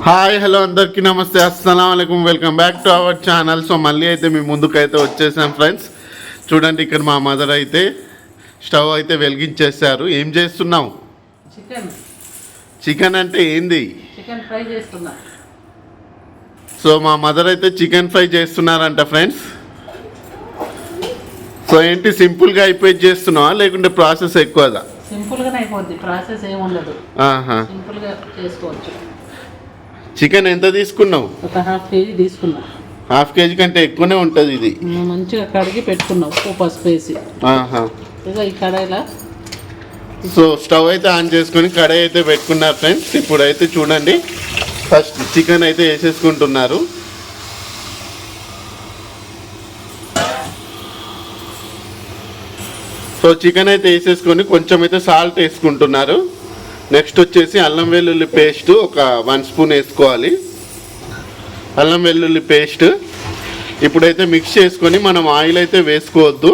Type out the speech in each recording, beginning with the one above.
Hi hello అందరికీ నమస్తే. అస్సలం welcome back to our channel. So మళ్ళీ అయితే మీ ముందుకైతే వచ్చేసాం ఫ్రెండ్స్. చూడండి ఇక్కడ మా మదర్ అయితే స్టవ్ అయితే వెలిగించేశారు. ఏం చేస్తున్నావు? చికెన్. అంటే ఏంది? సో మా మదర్ అయితే చికెన్ ఫ్రై చేస్తున్నారంట ఫ్రెండ్స్. సో ఏంటి సింపుల్గా అయిపోయి చేస్తున్నావా? లేకుంటే ప్రాసెస్ ఎక్కువదా? సింపుల్గానే అయిపోద్ది. ప్రాసెస్ ఏమి ఉండదు ఆహా సింపుల్గా చేసుకోవచ్చు. చికెన్ ఎంత తీసుకున్నావు? ఒక హాఫ్ కేజీ తీసుకున్నా. హాఫ్ కేజీ కంటే ఎక్కువనే ఉంటుంది ఇది. మంచిగా కడిగి పెట్టుకున్నాం ఉప్పు పసుపు వేసి. ఇక ఈ కడాయిలో. సో స్టవ్ అయితే ఆన్ చేసుకొని కడాయి అయితే పెట్టుకున్నారు ఫ్రెండ్స్. ఇప్పుడు అయితే చూడండి. ఫస్ట్ చికెన్ అయితే వేసేసుకుంటున్నారు. సో చికెన్ అయితే వేసేసుకొని కొంచెం అయితే సాల్ట్ వేసుకుంటున్నారు. నెక్స్ట్ వచ్చేసి అల్లం వెల్లుల్లి పేస్ట్ ఒక వన్ స్పూన్ వేసుకోవాలి. అల్లం వెల్లుల్లి పేస్ట్ ఇప్పుడైతే మిక్స్ చేసుకొని మనం ఆయిల్ అయితే వేసుకోవద్దు.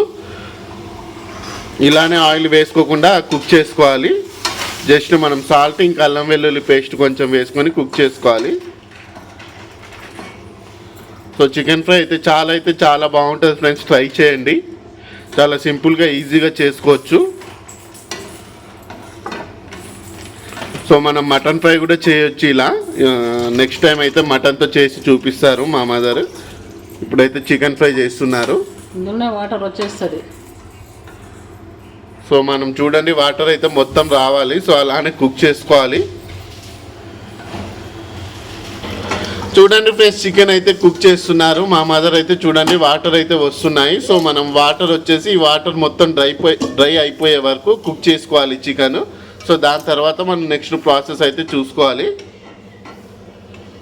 ఇలానే ఆయిల్ వేసుకోకుండా కుక్ చేసుకోవాలి. జస్ట్ మనం సాల్ట్ ఇంకా అల్లం వెల్లుల్లి పేస్ట్ కొంచెం వేసుకొని కుక్ చేసుకోవాలి. సో చికెన్ ఫ్రై అయితే చాలా అయితే చాలా బాగుంటుంది ఫ్రెండ్స్ ట్రై చేయండి. చాలా సింపుల్గా ఈజీగా చేసుకోవచ్చు. సో మనం మటన్ ఫ్రై కూడా చేయొచ్చు ఇలా. నెక్స్ట్ టైం అయితే మటన్తో చేసి చూపిస్తారు మా మదర్. ఇప్పుడైతే చికెన్ ఫ్రై చేస్తున్నారు. వాటర్ వచ్చేస్తుంది. సో మనం చూడండి వాటర్ అయితే మొత్తం రావాలి. సో అలానే కుక్ చేసుకోవాలి. చూడండి ఫ్రెండ్స్ చికెన్ అయితే కుక్ చేస్తున్నారు. మా మదర్ అయితే చూడండి వాటర్ అయితే వస్తున్నాయి. సో మనం వాటర్ వచ్చేసి ఈ వాటర్ మొత్తం డ్రై డ్రై అయిపోయే వరకు కుక్ చేసుకోవాలి చికెన్. సో దాని తర్వాత మనం నెక్స్ట్ ప్రాసెస్ అయితే చూసుకోవాలి.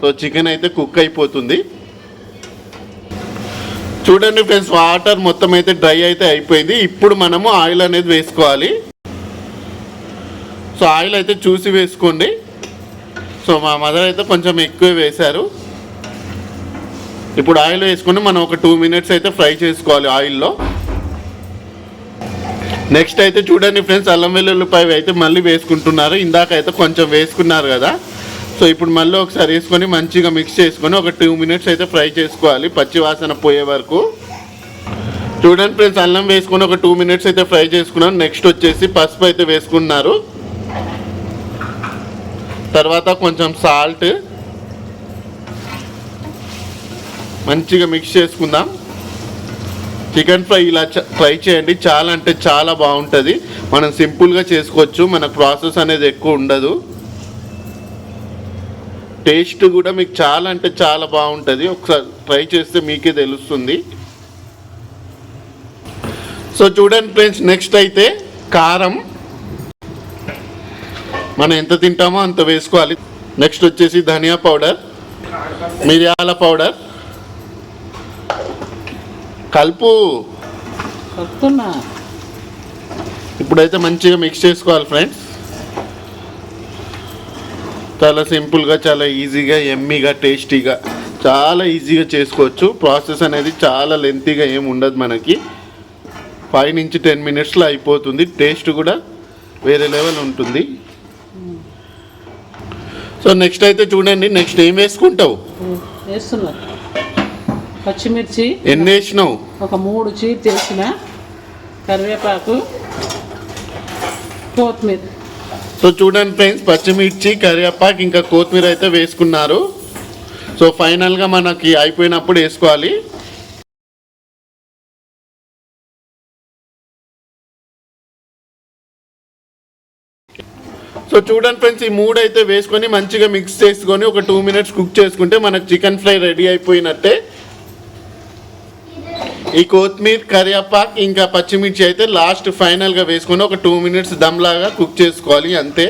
సో చికెన్ అయితే కుక్ అయిపోతుంది. చూడండి ఫ్రెండ్స్ వాటర్ మొత్తం అయితే డ్రై అయితే అయిపోయింది. ఇప్పుడు మనము ఆయిల్ అనేది వేసుకోవాలి. సో ఆయిల్ అయితే చూసి వేసుకోండి. సో మా మదర్ అయితే కొంచెం ఎక్కువ వేశారు. ఇప్పుడు ఆయిల్ వేసుకొని మనం ఒక టూ మినిట్స్ అయితే ఫ్రై చేసుకోవాలి ఆయిల్లో. నెక్స్ట్ అయితే చూడండి ఫ్రెండ్స్ అల్లం వెల్లుల్లిపాయ అయితే మళ్ళీ వేసుకుంటున్నారు. ఇందాక అయితే కొంచెం వేసుకున్నారు కదా. సో ఇప్పుడు మళ్ళీ ఒకసారి వేసుకొని మంచిగా మిక్స్ చేసుకొని ఒక టూ మినిట్స్ అయితే ఫ్రై చేసుకోవాలి పచ్చి వాసన పోయే వరకు. చూడండి ఫ్రెండ్స్ అల్లం వేసుకొని ఒక టూ మినిట్స్ అయితే ఫ్రై చేసుకున్నాను. నెక్స్ట్ వచ్చేసి పసుపు అయితే వేసుకున్నారు. తర్వాత కొంచెం సాల్ట్ మంచిగా మిక్స్ చేసుకుందాం. చికెన్ ఫ్రై ఇలా ట్రై చేయండి. చాలా అంటే చాలా బాగుంటుంది. మనం సింపుల్గా చేసుకోవచ్చు. మన ప్రాసెస్ అనేది ఎక్కువ ఉండదు. టేస్ట్ కూడా మీకు చాలా అంటే చాలా బాగుంటుంది. ఒకసారి ట్రై చేస్తే మీకే తెలుస్తుంది. సో చూడండి ఫ్రెండ్స్ నెక్స్ట్ అయితే కారం. మనం ఎంత తింటామో అంత వేసుకోవాలి. నెక్స్ట్ వచ్చేసి ధనియా పౌడర్ మిరియాల పౌడర్. కలుపు. కలుపుతున్నా. ఇప్పుడైతే మంచిగా మిక్స్ చేసుకోవాలి ఫ్రెండ్స్ చాలా సింపుల్గా చాలా ఈజీగా ఎమ్మీగా టేస్టీగా చాలా ఈజీగా చేసుకోవచ్చు. ప్రాసెస్ అనేది చాలా లెంతీగా ఏమి ఉండదు మనకి. ఫైవ్ నుంచి టెన్ మినిట్స్లో అయిపోతుంది. టేస్ట్ కూడా వేరే లెవెల్ ఉంటుంది. సో నెక్స్ట్ అయితే చూడండి నెక్స్ట్ ఏం వేసుకుంటావు? వేస్తున్నా. పచ్చిమిర్చి ఎన్ని వేసినావు? ఒక మూడు చీర్ చేసిన కరివేపాకు కొత్తిమీర. సో చూడండి ఫ్రెండ్స్ పచ్చిమిర్చి కరివేపాకు ఇంకా కొత్తిమీర అయితే వేసుకున్నారు. సో ఫైనల్గా మనకి అయిపోయినప్పుడు వేసుకోవాలి. సో చూడండి ఫ్రెండ్స్ ఈ మూడు అయితే వేసుకొని మంచిగా మిక్స్ చేసుకొని ఒక టూ మినిట్స్ కుక్ చేసుకుంటే మనకు చికెన్ ఫ్రై రెడీ అయిపోయినట్టే. ఈ కొత్తిమీర కరివేపాకు ఇంకా పచ్చిమిర్చి అయితే లాస్ట్ ఫైనల్గా వేసుకొని ఒక టూ మినిట్స్ దమ్లాగా కుక్ చేసుకోవాలి అంతే.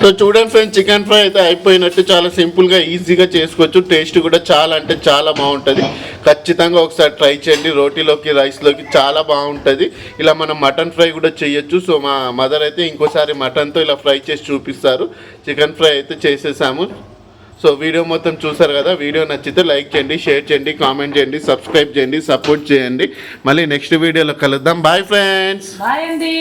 సో చూడండి ఫ్రెండ్స్ చికెన్ ఫ్రై అయితే అయిపోయినట్టు చాలా సింపుల్గా ఈజీగా చేసుకోవచ్చు. టేస్ట్ కూడా చాలా అంటే చాలా బాగుంటుంది. ఖచ్చితంగా ఒకసారి ట్రై చేయండి. రోటీలోకి రైస్లోకి చాలా బాగుంటుంది. ఇలా మనం మటన్ ఫ్రై కూడా చేయొచ్చు. సో మా మదర్ అయితే ఇంకోసారి మటన్తో ఇలా ఫ్రై చేసి చూపిస్తారు. చికెన్ ఫ్రై అయితే చేసేసాము. సో వీడియో మొత్తం చూసారు కదా వీడియో నచ్చితే లైక్ చేయండి షేర్ చేయండి కామెంట్ చేయండి సబ్స్క్రైబ్ చేయండి సపోర్ట్ చేయండి. మళ్ళీ నెక్స్ట్ వీడియోలో కలుద్దాం. బాయ్ ఫ్రెండ్స్ బాయ్ అండి